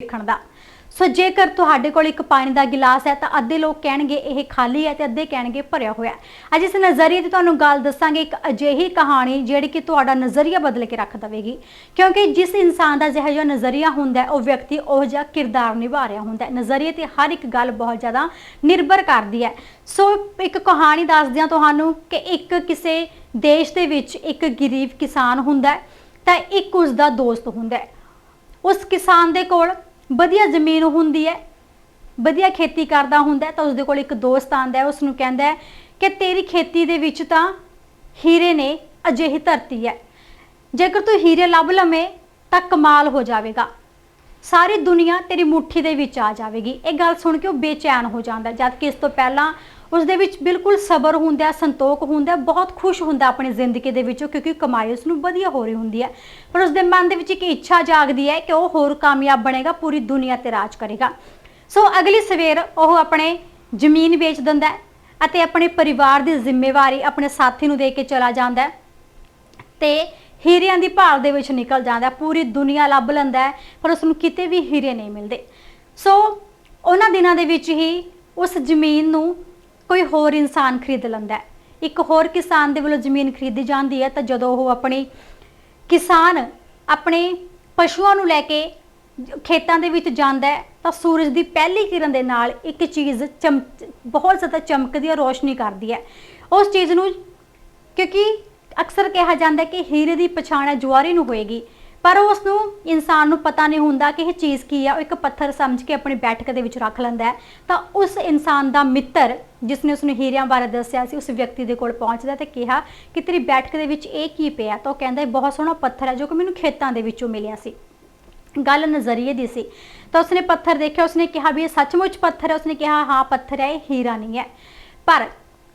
ਦੇਖਣ ਦਾ। ਸੋ ਜੇਕਰ ਤੁਹਾਡੇ ਕੋਲ ਇੱਕ ਪਾਣੀ ਦਾ ਗਿਲਾਸ ਹੈ, ਤਾਂ ਅੱਧੇ ਲੋਕ ਕਹਿਣਗੇ ਇਹ ਖਾਲੀ ਹੈ ਤੇ ਅੱਧੇ ਕਹਿਣਗੇ ਭਰਿਆ ਹੋਇਆ ਹੈ। ਅੱਜ ਇਸ ਨਜ਼ਰੀਏ ਤੇ ਤੁਹਾਨੂੰ ਗੱਲ ਦੱਸਾਂਗੇ ਇੱਕ ਅਜਿਹੀ ਕਹਾਣੀ ਜਿਹੜੀ ਕਿ ਤੁਹਾਡਾ ਨਜ਼ਰੀਆ ਬਦਲ ਕੇ ਰੱਖ ਦੇਵੇਗੀ। ਕਿਉਂਕਿ ਜਿਸ ਇਨਸਾਨ ਦਾ ਜਿਹੋ ਨਜ਼ਰੀਆ ਹੁੰਦਾ ਹੈ, ਉਹ ਵਿਅਕਤੀ ਉਹ ਜਿਹਾ ਕਿਰਦਾਰ ਨਿਭਾ ਰਿਹਾ ਹੁੰਦਾ ਹੈ। ਨਜ਼ਰੀਏ ਤੇ ਹਰ ਇੱਕ ਗੱਲ ਬਹੁਤ ਜ਼ਿਆਦਾ ਨਿਰਭਰ ਕਰਦੀ ਹੈ। ਸੋ ਇੱਕ ਕਹਾਣੀ ਦੱਸਦਿਆਂ ਤੁਹਾਨੂੰ ਕਿ ਇੱਕ ਕਿਸੇ ਦੇਸ਼ ਦੇ ਵਿੱਚ ਇੱਕ ਗਰੀਬ ਕਿਸਾਨ ਹੁੰਦਾ ਹੈ, ਤਾਂ ਇੱਕ ਉਸ ਦਾ ਦੋਸਤ ਹੁੰਦਾ ਹੈ। ਉਸ ਕਿਸਾਨ ਦੇ ਕੋਲ ਵਧੀਆ ਜ਼ਮੀਨ ਹੁੰਦੀ ਹੈ ਵਧੀਆ ਖੇਤੀ ਕਰਦਾ ਹੁੰਦਾ ਤਾਂ ਉਸਦੇ ਕੋਲ ਇੱਕ ਦੋਸਤ ਆਂਦਾ ਹੈ ਉਸ ਨੂੰ ਕਹਿੰਦਾ ਹੈ ਕਿ ਤੇਰੀ ਖੇਤੀ ਦੇ ਵਿੱਚ ਤਾਂ ਹੀਰੇ ਨੇ ਅਜਿਹੀ ਧਰਤੀ ਹੈ ਜੇਕਰ ਤੂੰ ਹੀਰੇ ਲੱਭ ਲਵੇਂ ਤਾਂ ਕਮਾਲ ਹੋ ਜਾਵੇਗਾ ਸਾਰੀ ਦੁਨੀਆ ਤੇਰੀ ਮੁੱਠੀ ਦੇ ਵਿੱਚ ਆ ਜਾਵੇਗੀ। ਇਹ ਗੱਲ ਸੁਣ ਕੇ ਉਹ ਬੇਚੈਨ ਹੋ ਜਾਂਦਾ ਹੈ, ਜਦ ਕਿ ਇਸ ਤੋਂ ਪਹਿਲਾਂ ਉਸ ਦੇ ਵਿੱਚ ਬਿਲਕੁਲ ਸਬਰ ਹੁੰਦਾ ਸੰਤੋਖ ਹੁੰਦਾ ਬਹੁਤ ਖੁਸ਼ ਹੁੰਦਾ ਆਪਣੀ ਜ਼ਿੰਦਗੀ ਦੇ ਵਿੱਚੋਂ ਕਿਉਂਕਿ ਕਮਾਈ ਉਸ ਨੂੰ ਵਧੀਆ ਹੋ ਰਹੀ ਹੁੰਦੀ ਹੈ। ਪਰ ਉਸ ਦੇ ਮਨ ਦੇ ਵਿੱਚ ਇੱਕ ਇੱਛਾ ਜਾਗਦੀ ਹੈ ਕਿ ਉਹ ਹੋਰ ਕਾਮਯਾਬ ਬਣੇਗਾ, ਪੂਰੀ ਦੁਨੀਆ ਤੇ ਰਾਜ ਕਰੇਗਾ। ਸੋ ਅਗਲੀ ਸਵੇਰ ਉਹ ਆਪਣੇ ਜ਼ਮੀਨ ਵੇਚ ਦਿੰਦਾ ਅਤੇ ਆਪਣੇ ਪਰਿਵਾਰ ਦੀ ਜ਼ਿੰਮੇਵਾਰੀ ਆਪਣੇ ਸਾਥੀ ਨੂੰ ਦੇ ਕੇ ਚਲਾ ਜਾਂਦਾ ਹੈ ਤੇ ਹੀਰਿਆਂ ਦੀ ਭਾਲ ਦੇ ਵਿੱਚ ਨਿਕਲ ਜਾਂਦਾ ਪੂਰੀ ਦੁਨੀਆ ਲੱਭ ਲੈਂਦਾ ਪਰ ਉਸ ਨੂੰ ਕਿਤੇ ਵੀ ਹੀਰੇ ਨਹੀਂ ਮਿਲਦੇ। ਸੋ ਉਹਨਾਂ ਦਿਨਾਂ ਦੇ ਵਿੱਚ ਹੀ ਉਸ ਜ਼ਮੀਨ ਨੂੰ ਕੋਈ ਹੋਰ ਇਨਸਾਨ ਖਰੀਦ ਲੈਂਦਾ ਹੈ। ਇੱਕ ਹੋਰ ਕਿਸਾਨ ਦੇ ਵੱਲੋਂ ਜ਼ਮੀਨ ਖਰੀਦੀ ਜਾਂਦੀ ਹੈ ਤਾਂ ਜਦੋਂ ਉਹ ਆਪਣੀ ਕਿਸਾਨ ਆਪਣੇ ਪਸ਼ੂਆਂ ਨੂੰ ਲੈ ਕੇ ਖੇਤਾਂ ਦੇ ਵਿੱਚ ਜਾਂਦਾ ਹੈ ਤਾਂ ਸੂਰਜ ਦੀ ਪਹਿਲੀ ਕਿਰਨ ਦੇ ਨਾਲ ਇੱਕ ਚੀਜ਼ ਚਮ ਬਹੁਤ ਜ਼ਿਆਦਾ ਚਮਕਦੀ ਹੈ ਰੋਸ਼ਨੀ ਕਰਦੀ ਹੈ। ਉਸ ਚੀਜ਼ ਨੂੰ ਕਿਉਂਕਿ ਅਕਸਰ ਕਿਹਾ ਜਾਂਦਾ ਹੈ ਕਿ ਹੀਰੇ ਦੀ ਪਛਾਣ ਹੈ ਜਵਾਰੀ ਨੂੰ ਹੋਏਗੀ। ਪਰ ਉਸ ਨੂੰ ਇਨਸਾਨ ਨੂੰ ਪਤਾ ਨਹੀਂ ਹੁੰਦਾ ਕਿ ਇਹ ਚੀਜ਼ ਕੀ ਹੈ ਉਹ ਇੱਕ ਪੱਥਰ ਸਮਝ ਕੇ ਆਪਣੀ ਬੈਠਕ ਦੇ ਵਿੱਚ ਰੱਖ ਲੈਂਦਾ ਹੈ। ਤਾਂ ਉਸ ਇਨਸਾਨ ਦਾ ਮਿੱਤਰ ਜਿਸ ਨੇ ਉਸ ਨੂੰ ਹੀਰਿਆਂ ਬਾਰੇ ਦੱਸਿਆ ਸੀ, ਉਸ ਵਿਅਕਤੀ ਦੇ ਕੋਲ ਪਹੁੰਚਦਾ ਤੇ ਕਿਹਾ ਕਿ ਤੇਰੀ ਬੈਠਕ ਦੇ ਵਿੱਚ ਇਹ ਕੀ ਪਿਆ? ਤਾਂ ਉਹ ਕਹਿੰਦਾ, ਇਹ ਬਹੁਤ ਸੋਹਣਾ ਪੱਥਰ ਹੈ, ਜੋ ਕਿ ਮੈਨੂੰ ਖੇਤਾਂ ਦੇ ਵਿੱਚੋਂ ਮਿਲਿਆ ਸੀ। ਗੱਲ ਨਜ਼ਰੀਏ ਦੀ ਸੀ। ਤਾਂ ਉਸਨੇ ਪੱਥਰ ਦੇਖਿਆ, ਉਸਨੇ ਕਿਹਾ ਵੀ ਇਹ ਸੱਚਮੁੱਚ ਪੱਥਰ ਹੈ। ਉਸਨੇ ਕਿਹਾ, ਹਾਂ, ਪੱਥਰ ਹੈ, ਇਹ ਹੀਰਾ ਨਹੀਂ ਹੈ। ਪਰ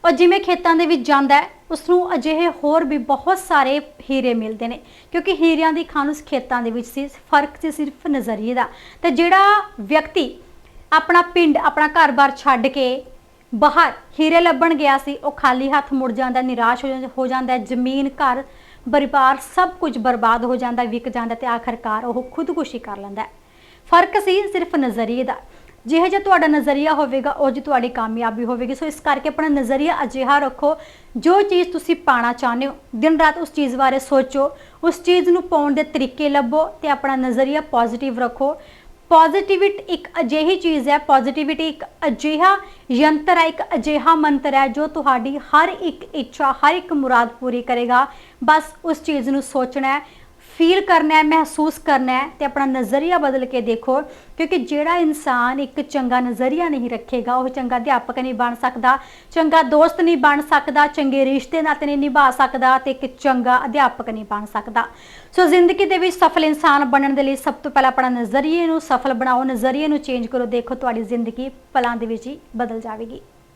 ਉਹ ਜਿਵੇਂ ਖੇਤਾਂ ਦੇ ਵਿੱਚ ਜਾਂਦਾ ਹੈ ਉਸ ਨੂੰ ਅਜਿਹੇ ਹੋਰ ਵੀ ਬਹੁਤ ਸਾਰੇ ਹੀਰੇ ਮਿਲਦੇ ਨੇ, ਕਿਉਂਕਿ ਹੀਰਿਆਂ ਦੀ ਖਾਨ ਉਸ ਖੇਤਾਂ ਦੇ ਵਿੱਚ ਸੀ, ਫ਼ਰਕ ਸੀ ਸਿਰਫ ਨਜ਼ਰੀਏ ਦਾ। ਤੇ ਜਿਹੜਾ ਵਿਅਕਤੀ ਆਪਣਾ ਪਿੰਡ, ਆਪਣਾ ਘਰ-ਬਾਰ ਛੱਡ ਕੇ ਬਾਹਰ ਹੀਰੇ ਲੱਭਣ ਗਿਆ ਸੀ, ਉਹ ਖਾਲੀ ਹੱਥ ਮੁੜ ਜਾਂਦਾ, ਨਿਰਾਸ਼ ਹੋ ਜਾਂਦਾ- ਹੋ ਜਾਂਦਾ, ਜ਼ਮੀਨ, ਘਰ, ਪਰਿਵਾਰ ਸਭ ਕੁਝ ਬਰਬਾਦ ਹੋ ਜਾਂਦਾ, ਵਿਕ ਜਾਂਦਾ ਤੇ ਆਖਰਕਾਰ ਉਹ ਖੁਦਕੁਸ਼ੀ ਕਰ ਲੈਂਦਾ ਫ਼ਰਕ ਸੀ ਸਿਰਫ ਨਜ਼ਰੀਏ ਦਾ। ਜਿਹੋ ਜਿਹਾ ਤੁਹਾਡਾ ਨਜ਼ਰੀਆ ਹੋਵੇਗਾ, ਉਹ ਜੀ ਤੁਹਾਡੀ ਕਾਮਯਾਬੀ ਹੋਵੇਗੀ। ਸੋ ਇਸ ਕਰਕੇ ਆਪਣਾ ਨਜ਼ਰੀਆ ਅਜਿਹਾ ਰੱਖੋ, ਜੋ ਚੀਜ਼ ਤੁਸੀਂ ਪਾਣਾ ਚਾਹੁੰਦੇ ਹੋ। ਦਿਨ ਰਾਤ ਉਸ ਚੀਜ਼ ਬਾਰੇ ਸੋਚੋ, ਉਸ ਚੀਜ਼ ਨੂੰ ਪਾਉਣ ਦੇ ਤਰੀਕੇ ਲੱਭੋ ਤੇ ਆਪਣਾ ਨਜ਼ਰੀਆ ਪੋਜ਼ਿਟਿਵ ਰੱਖੋ। ਪੋਜ਼ਿਟਿਵਿਟੀ ਇੱਕ ਅਜਿਹੀ ਚੀਜ਼ ਹੈ ਪੋਜ਼ਿਟਿਵਿਟੀ ਇੱਕ ਅਜਿਹਾ ਯੰਤਰ ਹੈ, ਇੱਕ ਅਜਿਹਾ ਮੰਤਰ ਹੈ, ਜੋ ਤੁਹਾਡੀ ਹਰ ਇੱਕ ਇੱਛਾ, ਹਰ ਇੱਕ ਮੁਰਾਦ ਪੂਰੀ ਕਰੇਗਾ। ਬਸ ਉਸ ਚੀਜ਼ ਨੂੰ ਸੋਚਣਾ ਹੈ। ਫੀਲ ਕਰਨਾ ਹੈ, ਮਹਿਸੂਸ ਕਰਨਾ ਹੈ ਤੇ ਆਪਣਾ ਨਜ਼ਰੀਆ ਬਦਲ ਕੇ ਦੇਖੋ, ਕਿਉਂਕਿ ਜਿਹੜਾ ਇਨਸਾਨ ਇੱਕ ਚੰਗਾ ਨਜ਼ਰੀਆ ਨਹੀਂ ਰੱਖੇਗਾ, ਉਹ ਚੰਗਾ ਅਧਿਆਪਕ ਨਹੀਂ ਬਣ ਸਕਦਾ, ਚੰਗਾ ਦੋਸਤ ਨਹੀਂ ਬਣ ਸਕਦਾ, ਚੰਗੇ ਰਿਸ਼ਤੇ ਨਾਤੇ ਨਹੀਂ ਨਿਭਾ ਸਕਦਾ ਤੇ ਇੱਕ ਚੰਗਾ ਅਧਿਆਪਕ ਨਹੀਂ ਬਣ ਸਕਦਾ। ਸੋ ਜ਼ਿੰਦਗੀ ਦੇ ਵਿੱਚ ਸਫਲ ਇਨਸਾਨ ਬਣਨ ਦੇ ਲਈ ਸਭ ਤੋਂ ਪਹਿਲਾਂ ਆਪਣਾ ਨਜ਼ਰੀਏ ਨੂੰ ਸਫਲ ਬਣਾਓ, ਨਜ਼ਰੀਏ ਨੂੰ ਚੇਂਜ ਕਰੋ, ਦੇਖੋ ਤੁਹਾਡੀ ਜ਼ਿੰਦਗੀ ਪਲਾਂ ਦੇ ਵਿੱਚ ਹੀ ਬਦਲ ਜਾਵੇਗੀ।